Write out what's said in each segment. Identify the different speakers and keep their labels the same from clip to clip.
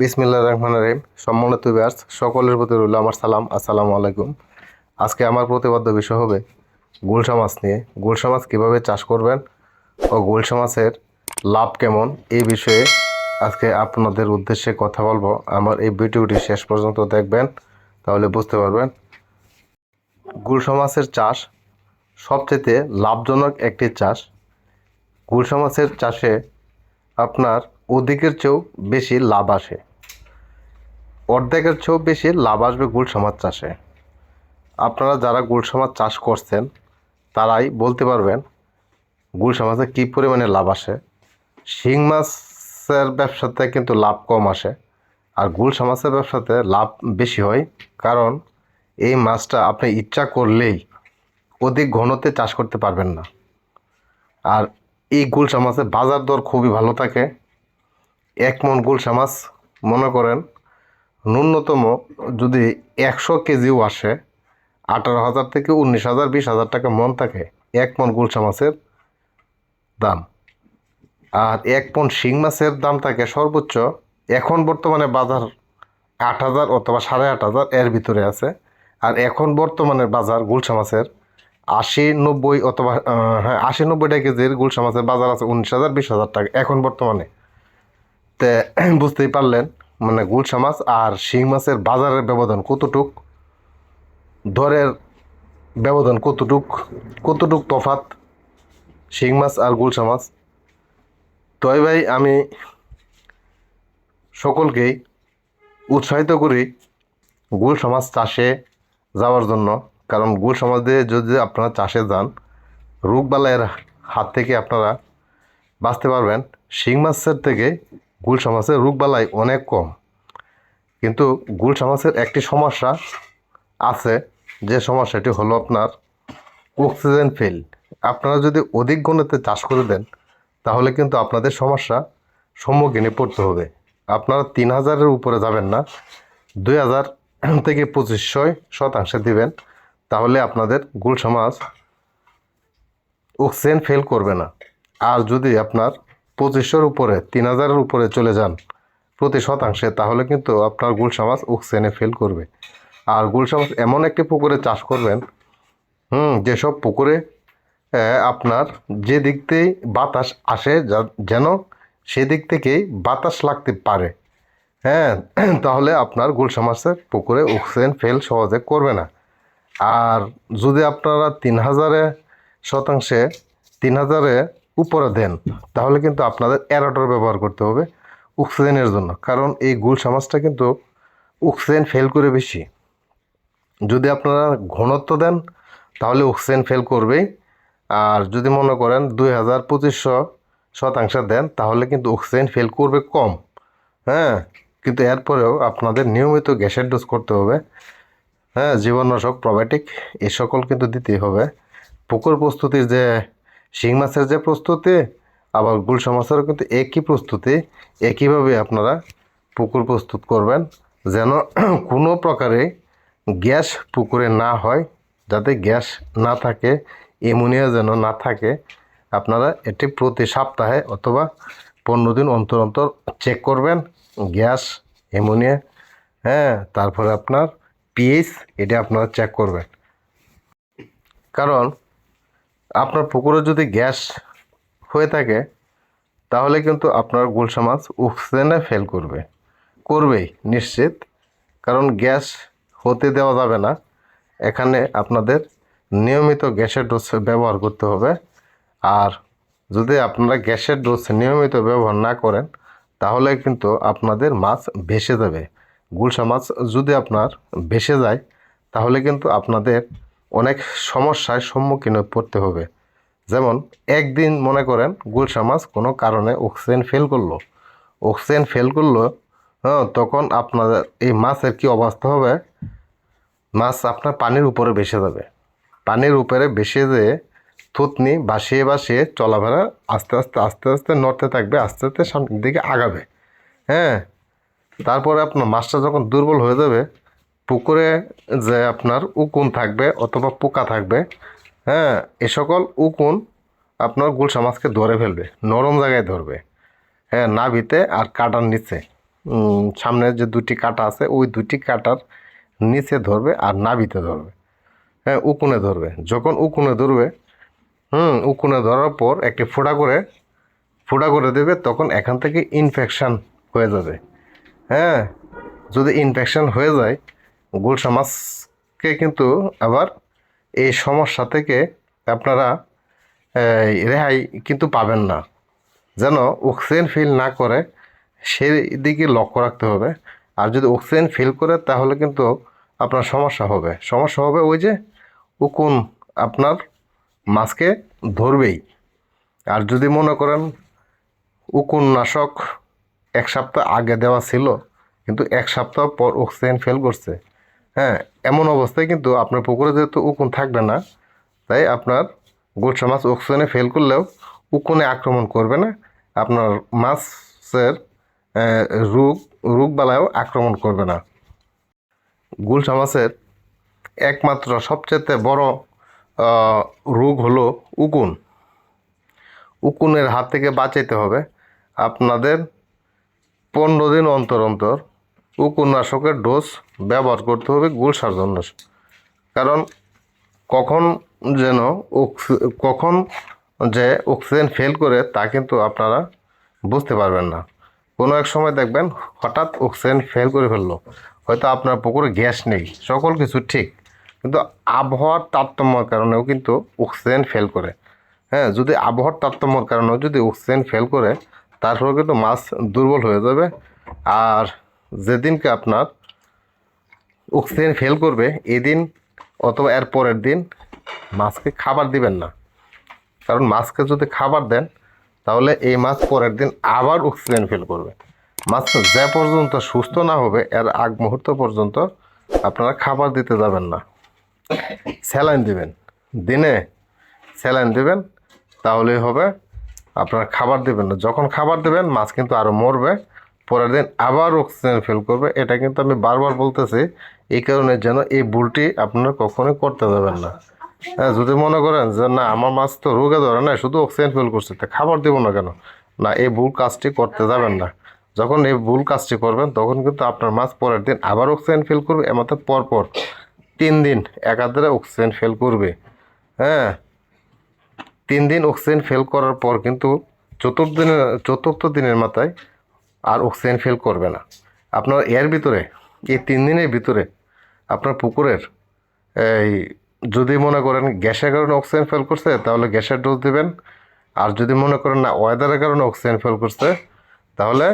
Speaker 1: বিসমিল্লা রহমান রহিম। সম্মানিত ব্যাস সকলের প্রতি রইল আমার সালাম। আসসালামু আলাইকুম। আজকে আমার প্রতিবাদ্য বিষয় হবে গুলশা মাছ নিয়ে। গুলশা মাছ কীভাবে চাষ করবেন ও গুলশা মাছের লাভ কেমন, এই বিষয়ে আজকে আপনাদের উদ্দেশ্যে কথা বলব। আমার এই ভিডিওটি শেষ পর্যন্ত দেখবেন, তাহলে বুঝতে পারবেন। গুলশা মাছের চাষ সবচেয়ে লাভজনক একটি চাষ। গুলশা মাছের চাষে আপনার অধিকের চেয়েও বেশি লাভ আসে। অর্ধেকের চেয়েও বেশি লাভ আসবে গুলশা মাছ চাষে। আপনারা যারা গুলশা মাছ চাষ করছেন, তারাই বলতে পারবেন গুলশা মাছে কী পরিমাণে লাভ আসে। শিং মাছের ব্যবসাতে কিন্তু লাভ কম আসে, আর গুলশা মাছের ব্যবসাতে লাভ বেশি হয়, কারণ এই মাছটা আপনি ইচ্ছা করলেই অধিক ঘনতে চাষ করতে পারবেন না। আর এই গুলশা মাছের বাজার দর খুবই ভালো থাকে এক মন গুলশা মাছ, মনে করেন ন্যূনতম যদি একশো কেজিও আসে, আঠারো হাজার থেকে উনিশ হাজার, বিশ হাজার টাকা মন থাকে এক মন গুলশা মাছের দাম। আর এক পন শিং মাছের দাম থাকে সর্বোচ্চ এখন বর্তমানে বাজার আট হাজার অথবা সাড়ে আট হাজার এর ভিতরে আছে। আর এখন বর্তমানে বাজার গুলশা মাছের আশি নব্বই অথবা হ্যাঁ আশি নব্বই টাকা কেজির গুলশা মাছের বাজার আছে উনিশ হাজার, বিশ হাজার টাকা এখন বর্তমানে। তে বুঝতেই পারলেন মানে গুলশা মাছ আর শিং মাছের বাজারের ব্যবধান কতটুক দরের ব্যবধান কতটুক কতটুক তফাত শিং মাছ আর গুলশা মাছ? তয় ভাই, আমি সকলকেই উৎসাহিত করি গুল সমাজ চাষে যাওয়ার জন্য। কারণ গুল সমাজে যদি আপনারা চাষে যান, রোগবালাইয়ের হাত থেকে আপনারা বাঁচতে পারবেন। শিং মাছের থেকে গুল সমাজের রোগবালাই অনেক কম। কিন্তু গুল সমাজের একটি সমস্যা আছে, যে সমস্যাটি হলো আপনার অক্সিজেন ফেল আপনারা যদি অধিক গণতে চাষ করে দেন, তাহলে কিন্তু আপনাদের সমস্যা সম্মুখীনে পড়তে হবে। আপনারা তিন হাজারের উপরে যাবেন না, দুই হাজার থেকে পঁচিশশো শতাংশে দিবেন, তাহলে আপনাদের গুল সমাজ অক্সিজেন ফেল করবে না। আর যদি আপনার পঁচিশশোর উপরে, তিন হাজারের উপরে চলে যান প্রতি শতাংশে, তাহলে কিন্তু আপনার গুল সমাজ অক্সিজেনে ফেল করবে। আর গুল সমাজ এমন একটি পুকুরে চাষ করবেন, হুম, যেসব পুকুরে আপনার যে দিক থেকে বাতাস আসে যেন সেদিক থেকেই বাতাস লাগতে পারে। হ্যাঁ তাহলে আপনার গুলশা মাছের পুকুরে অক্সিজেন ফেল সহজে করবে না। আর যদি আপনারা তিন হাজারে শতাংশে, তিন হাজারে উপরে দেন, তাহলে কিন্তু আপনাদের অ্যারাটর ব্যবহার করতে হবে অক্সিজেনের জন্য। কারণ এই গুল সমাজটা কিন্তু অক্সিজেন ফেল করে বেশি। যদি আপনারা ঘনত্ব দেন, তাহলে অক্সিজেন ফেল করবেই। আর যদি মনে করেন দুই হাজার পঁচিশশো শতাংশ দেন, তাহলে কিন্তু অক্সিজেন ফেল করবে কম। হ্যাঁ কিন্তু এরপরেও আপনাদের নিয়মিত গ্যাসের ডোজ করতে হবে। হ্যাঁ জীবাণুনাশক, প্রবায়োটিক, এ সকল কিন্তু দিতেই হবে। পুকুর প্রস্তুতির যে শিং মাছের যে প্রস্তুতি, আবার গুলশা মাছেরও কিন্তু একই প্রস্তুতি, একইভাবে আপনারা পুকুর প্রস্তুত করবেন, যেন কোনো প্রকারে গ্যাস পুকুরে না হয়, যাতে গ্যাস না থাকে এমোনিয়া যেন না থাকে। আপনারা এটি প্রতি সপ্তাহে অথবা পনেরো দিন অন্তর অন্তর চেক করবেন, গ্যাস এমোনিয়া হ্যাঁ তারপরে আপনার পিএইচ এটা আপনারা চেক করবেন। কারণ আপনার পুকুরে যদি গ্যাস হয়ে থাকে, তাহলে কিন্তু আপনার গুলশা মাছ অক্সিজেনে ফেল করবে। করবেই, নিশ্চিত। কারণ গ্যাস হতে দেওয়া যাবে না। এখানে আপনাদের নিয়মিত গ্যাসের ডোজ ব্যবহার করতে হবে। আর যদি আপনারা গ্যাসের ডোজ নিয়মিত ব্যবহার না করেন, তাহলে কিন্তু আপনাদের মাছ ভেসে যাবে। গুলশা মাছ যদি আপনার ভেসে যায়, তাহলে কিন্তু আপনাদের অনেক সমস্যার সম্মুখীন পড়তে হবে। যেমন, একদিন মনে করেন গুলশা মাছ কোনো কারণে অক্সিজেন ফেল করল। অক্সিজেন ফেল করল হ্যাঁ তখন আপনাদের এই মাছের কি অবস্থা হবে? মাছ আপনার পানির উপরে ভেসে যাবে। পানির উপরে ভেসে যেয়ে থুতনি বাসিয়ে বাসিয়ে চলাফেরা আস্তে আস্তে আস্তে আস্তে নড়তে থাকবে, আস্তে আস্তে সামনের দিকে আগাবে। হ্যাঁ তারপরে আপনার মাছটা যখন দুর্বল হয়ে যাবে পুকুরে যে আপনার উকুন থাকবে অথবা পোকা থাকবে হ্যাঁ এ সকল উকুন আপনার গুলশা মাছকে ধরে ফেলবে, নরম জায়গায় ধরবে হ্যাঁ নাভিতে আর কাটার নিচে। সামনে যে দুটি কাটা আছে, ওই দুটি কাটার নিচে ধরবে আর নাবিতে ধরবে হ্যাঁ উকুনে ধরবে। যখন উকুনে ধরবে, হুম, উকুনে ধরার পর একটি ফোঁটা করে ফোঁটা করে দেবে, তখন এখান থেকে ইনফেকশান হয়ে যাবে হ্যাঁ যদি ইনফেকশান হয়ে যায় গুলশা মাছকে কিন্তু আবার এই সমস্যা থেকে আপনারা রেহাই কিন্তু পাবেন না। যেন অক্সিজেন ফিল না করে সেই দিকে লক্ষ্য রাখতে হবে। আর যদি অক্সিজেন ফিল করে, তাহলে কিন্তু আপনার সমস্যা হবে। সমস্যা হবে ওই যে উকুন আপনার মাছকে ধরবেই। আর যদি মনে করেন উকুন নাশক এক সপ্তাহ আগে দেওয়া ছিল, কিন্তু এক সপ্তাহ পর অক্সিজেন ফেল করছে হ্যাঁ এমন অবস্থায় কিন্তু আপনার পুকুরে যেহেতু উকুন থাকবে না, তাই আপনার গোলসা মাছ অক্সিজেনে ফেল করলেও উকুনে আক্রমণ করবে না। আপনার মাছের রোগ রোগ বালায়ও আক্রমণ করবে না। গুলশা মাছের একমাত্র সবচেয়ে বড় রোগ হলো উকুন। উকুনের হাত থেকে বাঁচাইতে হবে। আপনাদের পনেরো দিন অন্তর অন্তর উকুনাশকের ডোজ ব্যবহার করতে হবে গুলশার জন্য কারণ কখন যেন কখন যে অক্সিজেন ফেল করে তা কিন্তু আপনারা বুঝতে পারবেন না। কোনো এক সময় দেখবেন হঠাৎ অক্সিজেন ফেল করে ফেলল। হয়তো আপনার পুকুরে গ্যাস নেই, সকল কিছু ঠিক। কিন্তু আবহাওয়ার তারতম্যের কারণেও কিন্তু অক্সিজেন ফেল করে। হ্যাঁ যদি আবহাওয়ার তারতম্যের কারণেও যদি অক্সিজেন ফেল করে তারপরে কিন্তু মাছ দুর্বল হয়ে যাবে। আর যেদিনকে আপনার অক্সিজেন ফেল করবে, এদিন অথবা এর পরের দিন মাছকে খাবার দিবেন না। কারণ মাছকে যদি খাবার দেন, তাহলে এই মাছ পরের দিন আবার অক্সিজেন ফেল করবে। মাছ যে পর্যন্ত সুস্থ না হবে, এর আগ মুহূর্ত পর্যন্ত আপনারা খাবার দিতে যাবেন না। স্যালাইন দিবেন। দিনে স্যালাইন দিবেন, তাহলেই হবে আপনারা খাবার দিবেন না। যখন খাবার দেবেন মাছ কিন্তু আরও মরবে। পরের দিন আবার অক্সিজেন ফেল করবে। এটা কিন্তু আমি বারবার বলতেছি, এই কারণে যেন এই ভুলটি আপনারা কখনোই করতে যাবেন না। হ্যাঁ যদি মনে করেন যে না, আমার মাছ তো রোগে ধরে না শুধু অক্সিজেন ফেল করছে, তা খাবার দেবো না কেন? না, এই ভুল কাজটি করতে যাবেন না। যখন এই ভুল কাজটি করবেন, তখন কিন্তু আপনার মাছ পরের দিন আবার অক্সিজেন ফেল করবে এমতে পরপর তিন দিন একাধারে অক্সিজেন ফেল করবে। হ্যাঁ তিন দিন অক্সিজেন ফেল করার পর কিন্তু চতুর্থ দিনের চতুর্থ দিনের মাথায় আর অক্সিজেন ফেল করবে না। আপনার এর ভিতরে, এই তিন দিনের ভিতরে আপনার পুকুরের, এই যদি মনে করেন গ্যাসের কারণে অক্সিজেন ফেল করছে, তাহলে গ্যাসের ডোজ দেবেন। আর যদি মনে করেন না ওয়েদারের কারণে অক্সিজেন ফেল করছে, তাহলে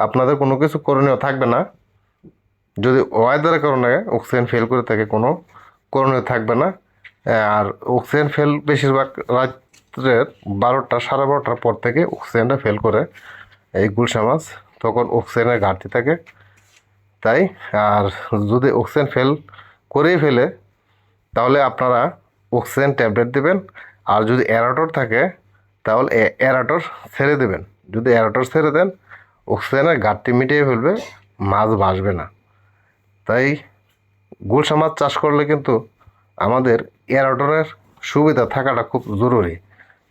Speaker 1: আপনাদের কোনো কিছু করণীয় থাকবে না। যদি ওয়েদারের কারণে অক্সিজেন ফেল করে থাকে, কোনো করণীয় থাকবে না। আর অক্সিজেন ফেল বেশিরভাগ রাত্রের বারোটা, সাড়ে বারোটার পর থেকে অক্সিজেনটা ফেল করে এই গুলশা মাছ তখন অক্সিজেনের ঘাটতি থাকে। তাই আর যদি অক্সিজেন ফেল করেই ফেলে, তাহলে আপনারা অক্সিজেন ট্যাবলেট দেবেন। আর যদি অ্যারাটর থাকে, তাহলে অ্যারাটর ছেড়ে দেবেন। যদি অ্যারাটর ছেড়ে দেন অক্সিজেনের ঘাটতি মিটিয়ে ফেলবে, মাছ বাসবে না। তাই গুলশা মাছ চাষ করলে কিন্তু আমাদের এয়ারটরের সুবিধা থাকাটা খুব জরুরি।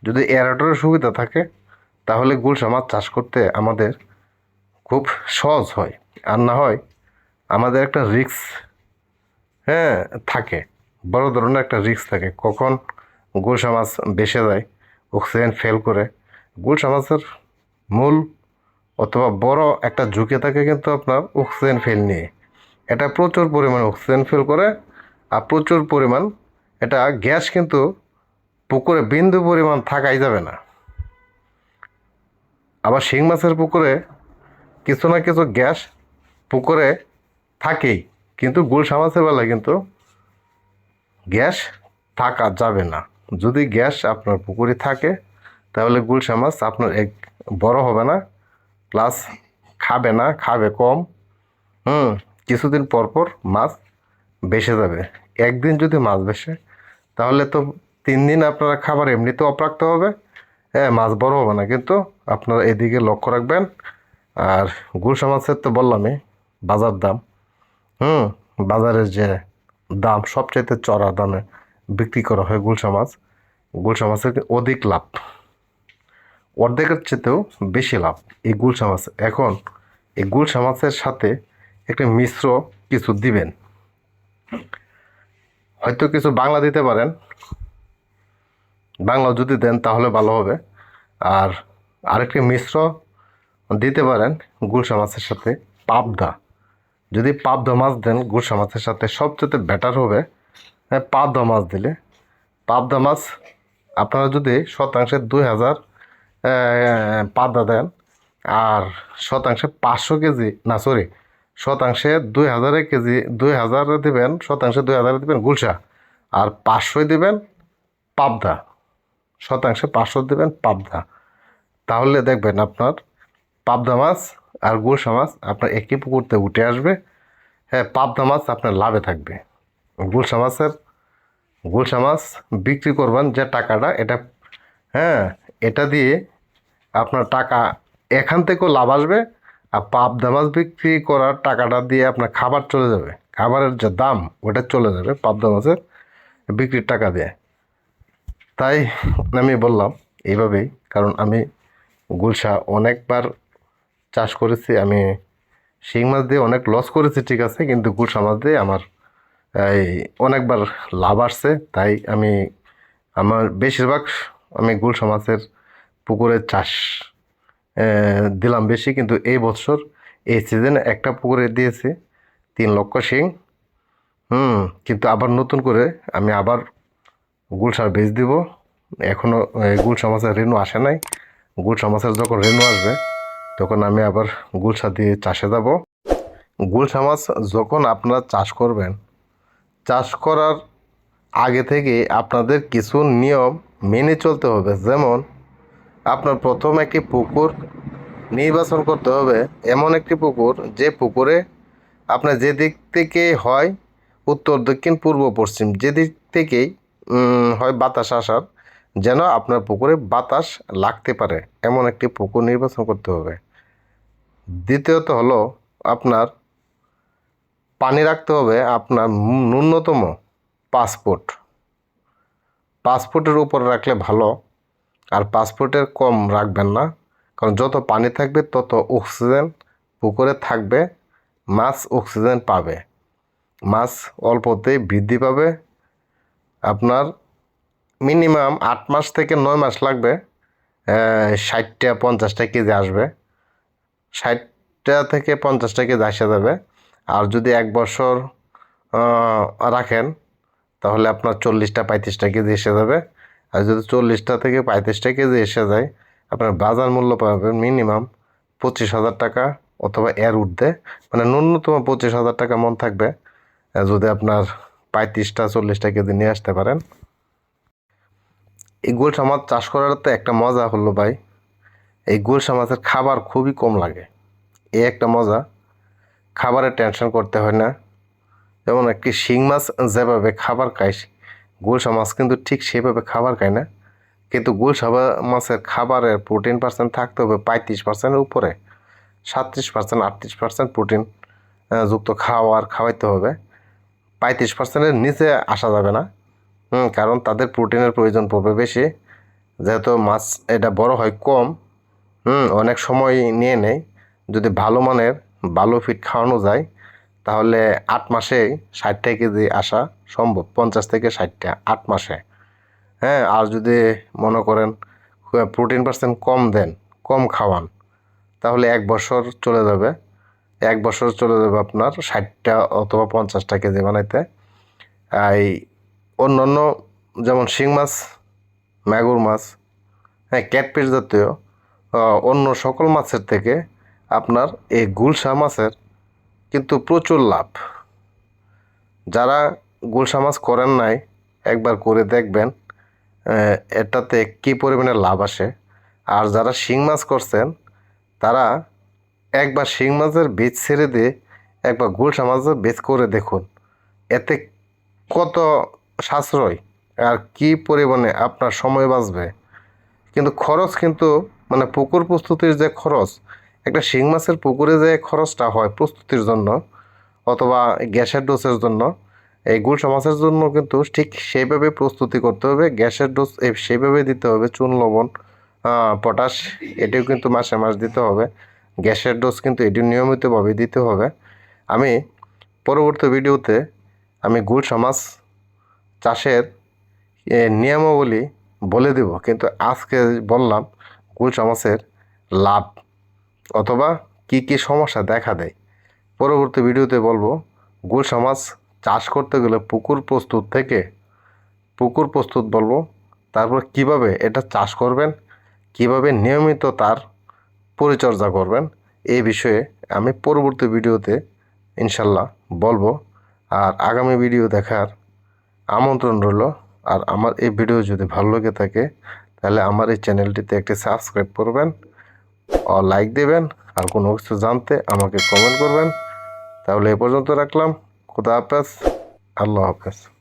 Speaker 1: যদি এয়ারটরের সুবিধা থাকে তাহলে গুলশা মাছ চাষ করতে আমাদের খুব সহজ হয়। আর না হয় আমাদের একটা রিক্স হ্যাঁ থাকে। বড় ধরনের একটা রিস্ক থাকে। কখন গুলশা মাছ বেসে যায় অক্সিজেন ফেল করে। গুলশা মাছের মূল অথবা বড় একটা ঝুঁকে থাকে কিন্তু আপনার অক্সিজেন ফেল নিয়ে। এটা প্রচুর পরিমাণে অক্সিজেন ফেল করে আর প্রচুর পরিমাণ এটা গ্যাস কিন্তু পুকুরে বিন্দু পরিমাণ থাকাই যাবে না। আবার শিং মাছের পুকুরে কিছু না কিছু গ্যাস পুকুরে থাকেই, কিন্তু গুলশা মাছের বেলায় কিন্তু গ্যাস থাকা যাবে না। যদি গ্যাস আপনার পুকুরে থাকে, তাহলে গুলশা মাছ আপনার এক বড় হবে না প্লাস খাবে না, খাবে কম। হুম, কিছুদিন পর পর মাছ বেসে যাবে। একদিন যদি মাছ বেসে, তাহলে তো তিন দিন আপনারা খাবার এমনিতেও অপ্রাপ্ত হবে। হ্যাঁ মাছ বড় হবে না, কিন্তু আপনারা এদিকে লক্ষ্য রাখবেন। আর গুলশা মাছের তো বললামই, বাজার দাম। হুম, বাজারের যে দাম, সবচাইতে চড়া দামে বিক্রি করা হয় গুলশা মাছ। গুলশা মাছের অধিক লাভ? অর্ধেকের চেয়েতেও বেশি লাভ এই গুলশা মাছ। এখন এই গুলশা মাছের সাথে একটা মিশ্র কিছু দিবেন। হয়তো কিছু বাংলা দিতে পারেন। বাংলা যদি দেন তাহলে ভালো হবে। আর আরেকটি মিশ্র দিতে পারেন গুলশা মাছের সাথে পাবদা। যদি পাবদা মাছ দেন গুলশা মাছের সাথে সবচেয়ে বেটার হবে হ্যাঁ, পাবদা মাছ দিলে। পাবদা মাছ আপনারা যদি শতাংশে দুই হাজার পাবদা দেন আর শতাংশে পাঁচশো কেজি না সরি শতাংশে দুই হাজারে কেজি দুই হাজারে দেবেন শতাংশে দুই হাজারে দেবেন গুলশা আর পাঁচশোয় দেবেন পাবদা। শতাংশে পাঁচশো দেবেন পাবদা। তাহলে দেখবেন আপনার পাবদা মাছ আর গুলশা মাছ আপনার একই পুকুরতে উঠে আসবে। হ্যাঁ পাবদা মাছ আপনার লাভে থাকবে। গুলশা মাছের গুলশা মাছ বিক্রি করবেন যে টাকাটা, এটা হ্যাঁ এটা দিয়ে আপনার টাকা এখান থেকেও লাভ আসবে আর পাবদা মাছ বিক্রি করার টাকাটা দিয়ে আপনার খাবার চলে যাবে। খাবারের যে দাম, ওটা চলে যাবে পাবদা মাছের বিক্রির টাকা দিয়ে। তাই আমি বললাম, এইভাবেই, কারণ আমি গুলশা অনেকবার চাষ করেছি, আমি শিং মাছ দিয়ে অনেক লস করেছি, ঠিক আছে, কিন্তু গুলশা মাছ দিয়ে আমার, এই অনেকবার লাভ আসছে, তাই আমি, আমার বেশিরভাগ আমি গুলশা মাছের পুকুরে চাষ দিলাম বেশি, কিন্তু এই বছর এই সিজনে একটা পুকুরে দিয়েছি, তিন লক্ষ শিং, হুম, কিন্তু আবার নতুন করে আমি আবার গুলশার বীজ দিব এখনও গুলশা মাছের রেনু আসে নাই। গুলশা মাছের যখন রেনু আসবে, তখন আমি আবার গুলশা দিয়ে চাষে যাব। গুলশা মাছ যখন আপনারা চাষ করবেন, চাষ করার আগে থেকে আপনাদের কিছু নিয়ম মেনে চলতে হবে। যেমন, আপনার প্রথম একটি পুকুর নির্বাচন করতে হবে। এমন একটি পুকুর, যে পুকুরে আপনার যে দিক থেকে হয় উত্তর, দক্ষিণ, পূর্ব, পশ্চিম যে দিক থেকেই হয় বাতাস আসার যেন আপনার পুকুরে বাতাস লাগতে পারে, এমন একটি পুকুর নির্বাচন করতে হবে। দ্বিতীয়ত হলো, আপনার পানি রাখতে হবে আপনার ন্যূনতম পাসপোর্ট পাসপোর্টের উপর রাখলে ভালো, আর পাসপোর্টের কম রাখবেন না, কারণ যত পানি থাকবে, তত অক্সিজেন পুকুরে থাকবে, মাছ অক্সিজেন পাবে। মাছ অল্পতেই বৃদ্ধি পাবে, আপনার মিনিমাম আট মাস থেকে নয় মাস লাগবে ষাটটা পঞ্চাশটা কেজি আসবে। ষাটটা থেকে পঞ্চাশটা কেজি আসা যাবে। আর যদি এক বছর রাখেন, তাহলে আপনার চল্লিশটা পঁয়ত্রিশটা কেজি এসে যাবে। আর যদি চল্লিশটা থেকে পঁয়ত্রিশটা কেজি এসে যায়, আপনার বাজার মূল্য পাবেন মিনিমাম পঁচিশ হাজার টাকা অথবা এর ঊর্ধ্বে। মানে ন্যূনতম পঁচিশ হাজার টাকা মন থাকবে যদি আপনার পঁয়ত্রিশটা, চল্লিশটা কেজি নিয়ে আসতে পারেন। এই গুলশা মাছ চাষ করার তো একটা মজা হলো ভাই। এই গুলশা মাছের খাবার খুবই কম লাগে। এ একটা মজা। খাবারের টেনশন করতে হয় না। যেমন একটি শিং মাছ যেভাবে খাবার খায় গুলশা মাছ কিন্তু ঠিক সেভাবে খাবার খায় না। কিন্তু গুলশা বা- মাছের খাবারের প্রোটিন পার্সেন্ট থাকতে হবে পঁয়ত্রিশ পার্সেন্টের উপরে। সাতত্রিশ পার্সেন্ট আটত্রিশ পার্সেন্ট প্রোটিন যুক্ত খাওয়ার খাওয়াইতে হবে। পঁয়ত্রিশ পার্সেন্টের নিচে আসা যাবে না। কারণ তাদের প্রোটিনের প্রয়োজন পড়বে বেশি। যেহেতু মাছ এটা বড় হয় কম, হুম, অনেক সময় নিয়ে নেয় যদি ভালো মানের ভালো ফিট খাওয়ানো যায়, তাহলে আট মাসে ষাটটা কেজি আসা সম্ভব, পঞ্চাশ থেকে ষাটটা আট মাসে। হ্যাঁ আর যদি মনে করেন প্রোটিন পার্সেন্ট কম দেন, কম খাওয়ান, তাহলে এক বছর চলে যাবে। এক বছর চলে যাবে আপনার ষাটটা অথবা পঞ্চাশটা কেজি বানাইতে। এই অন্য যেমন শিং মাছ মাগুর মাছ হ্যাঁ ক্যাটফিশ জাতীয় অন্য সকল মাছের থেকে আপনার এই গুলশা মাছের কিন্তু প্রচুর লাভ। যারা গুলশা মাছ করেন নাই, একবার করে দেখবেন এটাতে কী পরিমাণে লাভ আসে। আর যারা শিং মাছ করছেন, তারা একবার শিং মাছের বীজ ছেড়ে দিয়ে একবার গুলশা মাছের বীজ করে দেখুন, এতে কত সাশ্রয় আর কি পরিমাণে আপনার সময় বাঁচবে। কিন্তু খরচ কিন্তু মানে পুকুর প্রস্তুতির যে খরচ, একটা শিং মাছের পুকুরে যে খরচটা হয় প্রস্তুতির জন্য, অথবা গ্যাসের ডোজের জন্য, এই গুলশা মাছের জন্য কিন্তু ঠিক সেইভাবে প্রস্তুতি করতে হবে। গ্যাসের ডোজ সেইভাবে দিতে হবে, চুন, লবণ পটাশ এটিও কিন্তু মাসে মাস দিতে হবে। গ্যাসের ডোজ কিন্তু এটি নিয়মিতভাবে দিতে হবে। আমি পরবর্তী ভিডিওতে আমি গুলশা মাছ চাষের নিয়মাবলী বলে দেব। কিন্তু আজকে বললাম গুলশা মাছের লাভ অথবা কি কি সমস্যা দেখা দেয়। পরবর্তী ভিডিওতে বলব গুলশা মাছ চাষ করতে গেলে পুকুর প্রস্তুত থেকে, পুকুর প্রস্তুত বলব, তারপর কীভাবে এটা চাষ করবেন, কীভাবে নিয়মিত তার পরিচর্যা করবেন, এই বিষয়ে আমি পরবর্তী ভিডিওতে ইনশাল্লাহ বলব। আর আগামী ভিডিও দেখার আমন্ত্রণ রইল। আর আমার এই ভিডিও যদি ভালো লেগে থাকে, তাহলে আমার এই চ্যানেলটিতে একটি সাবস্ক্রাইব করবেন ও লাইক দেবেন। আর কোনো কিছু জানতে আমাকে কমেন্ট করবেন। তাহলে এ পর্যন্ত রাখলাম। খুদা হাফেজ। আল্লাহ হাফেজ।